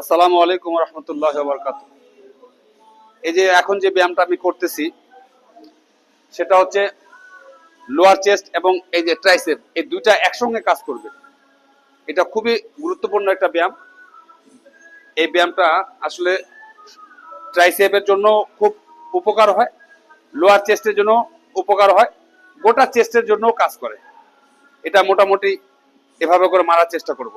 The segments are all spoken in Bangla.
আসসালামু আলাইকুম রহমতুল্লাহ বরকাত। এই যে এখন যে ব্যায়ামটা আমি করতেছি, সেটা হচ্ছে লোয়ার চেস্ট এবং এই যে ট্রাইসেপ এই দুইটা একসঙ্গে কাজ করবে। এটা খুবই গুরুত্বপূর্ণ একটা ব্যায়াম। এই ব্যায়ামটা আসলে ট্রাইসেপের জন্য খুব উপকার হয় লোয়ার চেস্টের জন্য উপকার হয়, গোটা চেস্টের জন্য কাজ করে। এটা মোটামুটি এভাবে করে মারার চেষ্টা করব।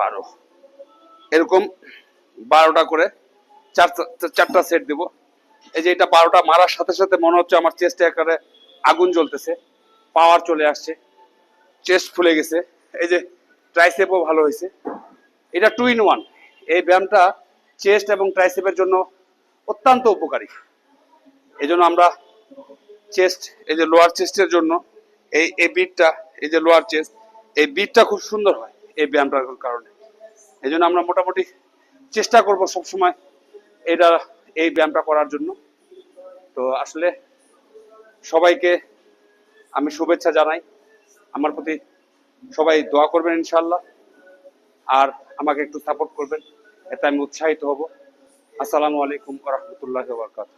বারো। এরকম বারোটা করে চারটা চারটা সেট দিব। এই যে এটা বারোটা মারার সাথে সাথে মনে হচ্ছে আমার চেস্টে একেবারে আগুন জ্বলতেছে। পাওয়ার চলে আসছে। চেস্ট ফুলে গেছে। এই যে ট্রাইসেপও ভালো হয়েছে। এটা টু ইন ওয়ান এই ব্যায়ামটা চেস্ট এবং ট্রাইসেপের জন্য অত্যন্ত উপকারী। এই জন্য আমরা চেস্ট এই যে লোয়ার চেস্টের জন্য এই এই বিটটা এই যে লোয়ার চেস্ট এই বিটটা খুব সুন্দর হয়। এই ব্যায়ামটার কারণে। এই জন্য আমরা মোটামুটি চেষ্টা করব সবসময় এটা, এই ব্যায়ামটা করার জন্য। তো আসলে সবাইকে আমি শুভেচ্ছা জানাই। আমার প্রতি সবাই দোয়া করবেন ইনশাল্লাহ আর আমাকে একটু সাপোর্ট করবেন, এতে আমি উৎসাহিত হব। আসসালামু আলাইকুম রহমতুল্লাহ বরকাত